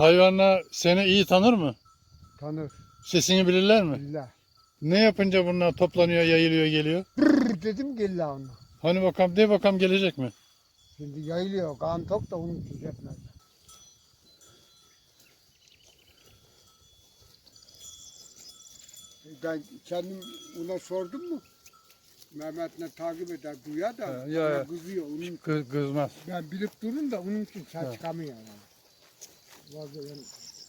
Hayvanlar seni iyi tanır mı? Tanır. Sesini bilirler mi? Billah. Ne yapınca bunlar toplanıyor, yayılıyor, geliyor? Brrr dedim geldi ona. Hani bakalım de bakalım gelecek mi? Şimdi yayılıyor. Kan tok da onu tüketmez. Ben kendim ona sordum mu? Mehmet'le takip eder duyar da Ha, ya, ya. kızıyor. Onun, Kı- kızmaz. ben bilip durun da onun için Ha. çıkamıyor yani.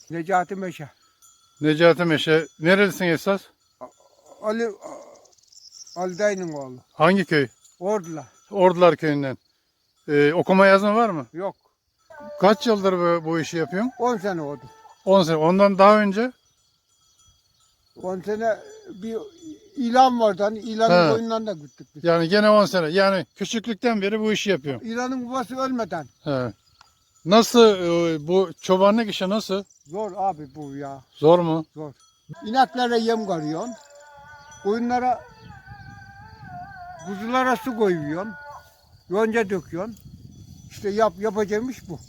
Necati Meşe. Necati Meşe. Nerelisin esas? Ali Ali dayının oğlu. Hangi köy? Ordular. Ordular köyünden. Ee, okuma yazma var mı? Yok. Kaç yıldır bu, bu işi yapıyorsun? 10 sene oldu. 10 sene. Ondan daha önce 10 sene bir ilan vardı. Hani ilanın boyundan da gittik biz. yani gene 10 sene. Yani küçüklükten beri bu işi yapıyorum. İlanın babası ölmeden. He. Nasıl e, bu çobanlık işi nasıl? Zor abi bu ya. Zor mu? Zor. İneklere yem koyuyorsun. Koyunlara kuzulara su koyuyorsun. Yonca döküyorsun. İşte yap yapacağım iş bu.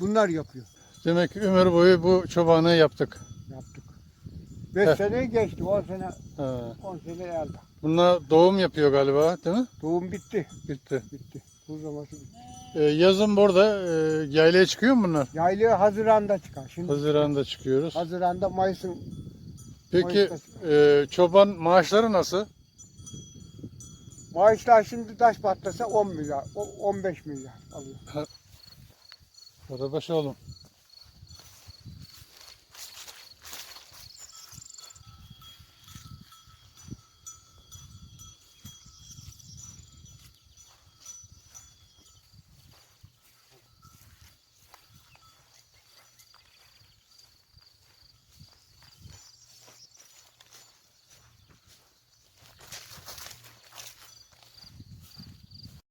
Bunlar yapıyor. Demek ki ömür boyu bu çobanlığı yaptık. Yaptık. 5 Heh. sene geçti. 10 sene He. 10 sene elde. Bunlar doğum yapıyor galiba değil mi? Doğum bitti. Bitti. Bitti. Bu zamanı bitti. Ee, yazın burada e, yaylaya çıkıyor mu bunlar? Yaylaya Haziran'da çıkar. Şimdi Haziran'da çıkıyoruz. Haziran'da Mayıs'ın Peki Mayıs'ta e, çoban maaşları nasıl? maaşlar şimdi taş patlasa 10 milyar, o- 15 milyar alıyor. Kardeş oğlum.